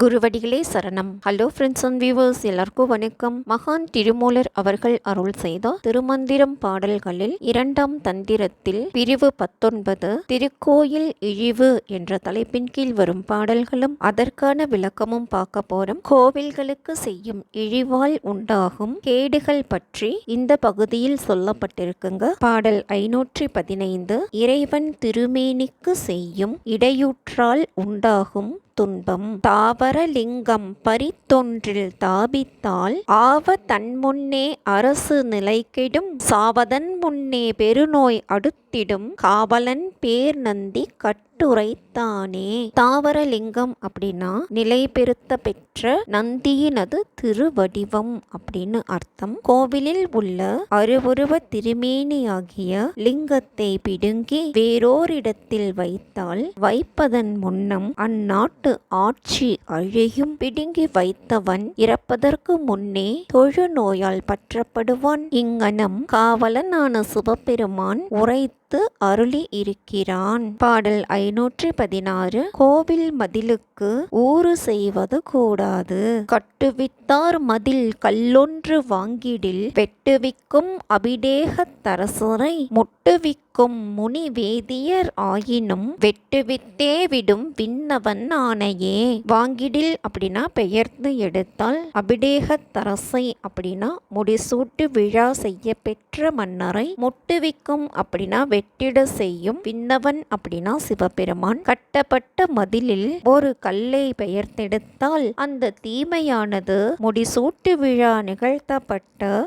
குருவடிகளே சரணம். Hello friends and viewers எல்லாருக்கும் வணக்கம். மகான் திருமூலர் அவர்கள் அருள் செய்த திருமந்திரம் பாடல்களில் இரண்டாம் தந்திரத்தில் பிரிவு பத்தொன்பது திருக்கோயில் இழிவு என்ற தலைப்பின் கீழ் வரும் பாடல்களும் அதற்கான விளக்கமும் பார்க்க போறோம். கோவில்களுக்கு செய்யும் இழிவால் உண்டாகும் கேடுகள் பற்றி இந்த பகுதியில் சொல்லப்பட்டிருக்குங்க. பாடல் ஐநூற்றி பதினைந்து இறைவன் திருமேனிக்கு செய்யும் இடையூற்றால் உண்டாகும் துன்பம் தாவரலிங்கம் பரித்தொன்றில் தாபித்தால் ஆவ தன்முன்னே அரசு நிலைக்கிடும் சாவதன் முன்னே பெருநோய் அடுத்திடும் காவலன் பேர் நந்தி கட் கட்டுரைத்தானே. தாவரலிங்கம் அப்படின்னா நிலை பெருத்த பெற்ற நந்தியினது திருவடிவம் அப்படின்னு அர்த்தம். கோவிலில் உள்ள அருவுருவ திருமேனியாகிய லிங்கத்தை பிடுங்கி வேறோரிடத்தில் வைத்தால் வைப்பதன் முன்னம் அந்நாட்டு ஆட்சி அழியும். பிடுங்கி வைத்தவன் இறப்பதற்கு முன்னே தொழு நோயால் பற்றப்படுவான். இங்கனம் காவலனான சிவபெருமான் உரைத்து அருளி இருக்கிறான் பாடல் ஐநூற்றி பதினாறு கோவில் மதிலுக்கு ஊறு செய்வது கூடாது. கட்டுவித்தார் மதில் கல்லொன்று வாங்கிடில். வெட்டுவிக்கும் அபிடேகத்தரசரை முட்டுவிக்கும் முனி வேதியர் ஆயினும் வெட்டுவித்தே விடும் விண்ணவன் ஆணையே வாங்கிடில் அப்படின்னா பெயர்ந்து எடுத்தால் அபிடேகத்தரசை அப்படின்னா முடிசூட்டு விழா செய்ய பெற்ற மன்னரை முட்டுவிக்கும் அப்படின்னா வெட்டிட செய்யும். விண்ணவன் அப்படின்னா சிவபெருமான். கட்டப்பட்ட மதிலில் ஒரு கல்லை பெயர்த்தெடுத்தால் அந்த தீமையானது முடிசூட்டு விழா நிகழ்த்தப்பட்ட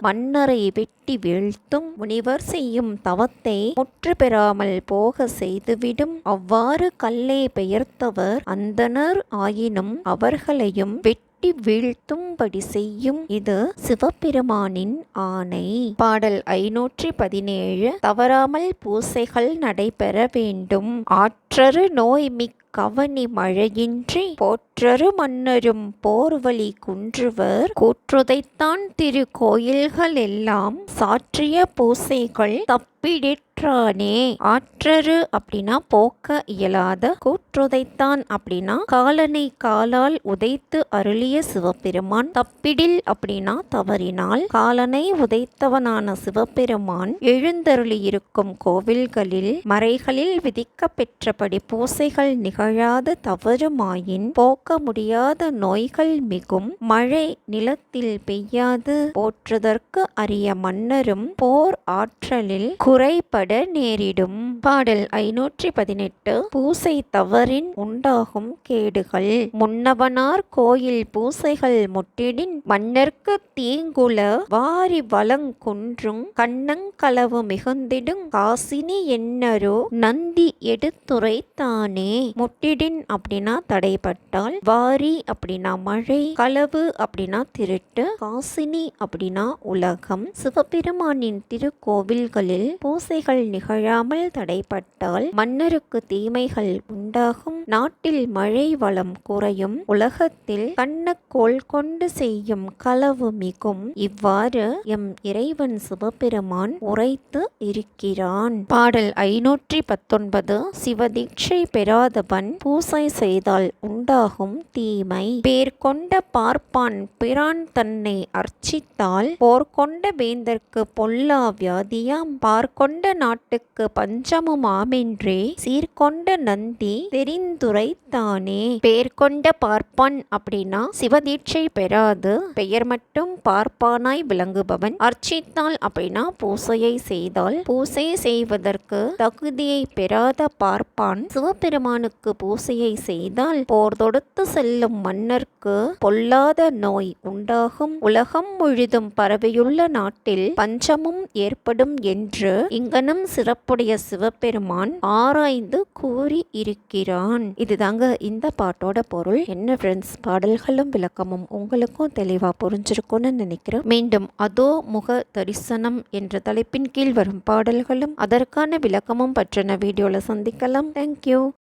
மன்னரை வெட்டி வீழ்த்தும். முனிவர் செய்யும் தவத்தை முற்று பெறாமல் போக செய்துவிடும். அவ்வாறு கல்லை பெயர்த்தவர் அந்தனர் ஆயினும் அவர்களையும் வெட்டி கொட்டி வீழ்த்தும்படி செய்யும் இது சிவபெருமானின் ஆணை. பாடல் ஐநூற்றி பதினேழு தவறாமல் பூசைகள் நடைபெற வேண்டும். ஆற்றரு நோய் மிக்க கவனி மழையின்றி போற்றரு மன்னரும் போர்வழி குன்றுவர். கூற்றுதைத்தான் திரு கோயில்கள் எல்லாம் சாற்றிய பூசைகள் தப்பிடிற்றானே. ஆற்றரு அப்படின்னா போக்க இயலாத. கூற்றுதைத்தான் அப்படின்னா காலனை காலால் உதைத்து அருளிய சிவபெருமான். தப்பிடில் அப்படின்னா தவறினால் காலனை உதைத்தவனான சிவபெருமான். எழுந்தருளியிருக்கும் கோவில்களில் மறைகளில் விதிக்க பெற்றபடி பூசைகள் நிகழாத தவறுமாயின் போக்க முடியாத நோய்கள் மிகும். மழை நிலத்தில் பெய்யாது. போற்றுதற்கு அரிய மன்னரும் போர் ஆற்றலில் குறைபட நேரிடும். பாடல் ஐநூற்றி பதினெட்டு பூசை தவறின் உண்டாகும் கேடுகள். முன்னவனார் கோயில் பூசைகள் முட்டிடின் மன்னர்க்கு தீங்குல வாரி வளங்குன்றும் கண்ணங்களவு மிகுந்திடும் காசினி என்னரோ நந்தி எடுத்துரைத்தானே. முட்டிடின் அப்படின்னா தடைப்பட்டால் வாரி அப்படின்னா மழை களவு அப்படின்னா திருட்டு காசினி அப்படின்னா உலகம். சிவபெருமானின் திருக்கோவில்களில் பூசைகள் நிகழாமல் தடைப்பட்டால் மன்னருக்கு தீமைகள் உண்டாகும். நாட்டில் மழை வளம் குறையும். உலகத்தில் கண்ணக்கோள் கொண்டு செய்யும் களவு மிகும். இவ்வாறு எம் இறைவன் சிவபெருமான் உரைத்து இருக்கிறான். பாடல் ஐநூற்றி பத்தொன்பது சிவதீட்சை பெறாதவன் பூசை செய்தால் உண்டாகும் தீமை. பேர் கொண்ட பார்ப்பான் பிரான் தன்னை அர்ச்சித்தால் போர்கொண்ட வேந்தற்கு பொல்லா வியாதியாம். பார்க்கொண்ட நாட்டுக்கு பஞ்சமுமாமென்றே சீர்கொண்ட நந்தி தெரிந்துரைத்தானே பேர் கொண்ட பார்ப்பான் அப்படின்னா சிவதீட்சை பெறாது. பெயர் மட்டும் பார்ப்பானாய் விளங்குபவன். அர்ச்சித்தால் அப்படின்னா பூசையை செய்தால். பூசை செய்வதற்கு தகுதியை பெறாத பார்ப்பான். சிவபெருமானுக்கு பூசையை செய்தால் போர் தொடுத்து செல்லும் மன்னர்க்கு பொல்லாத நோய் உண்டாகும். உலகம் முழுதும் பரவியுள்ள நாட்டில் பஞ்சமும் ஏற்படும் என்று இங்கனம் சிறப்புடைய சிவபெருமான் ஆராய்ந்து கூறி இருக்கிறான். இதுதாங்க இந்த பாட்டோட பொருள். என்ன ஃப்ரெண்ட்ஸ் பாடல்களும் விளக்கமும் உங்களுக்கும் தெளிவா புரிஞ்சிருக்கும்னு நினைக்கிறேன். மீண்டும் அதோ முக தரிசனம் என்ற தலைப்பின் கீழ் வரும் பாடல்களும் அதற்கான விளக்கமும் பற்றின வீடியோல சந்திக்கலாம். தேங்க்யூ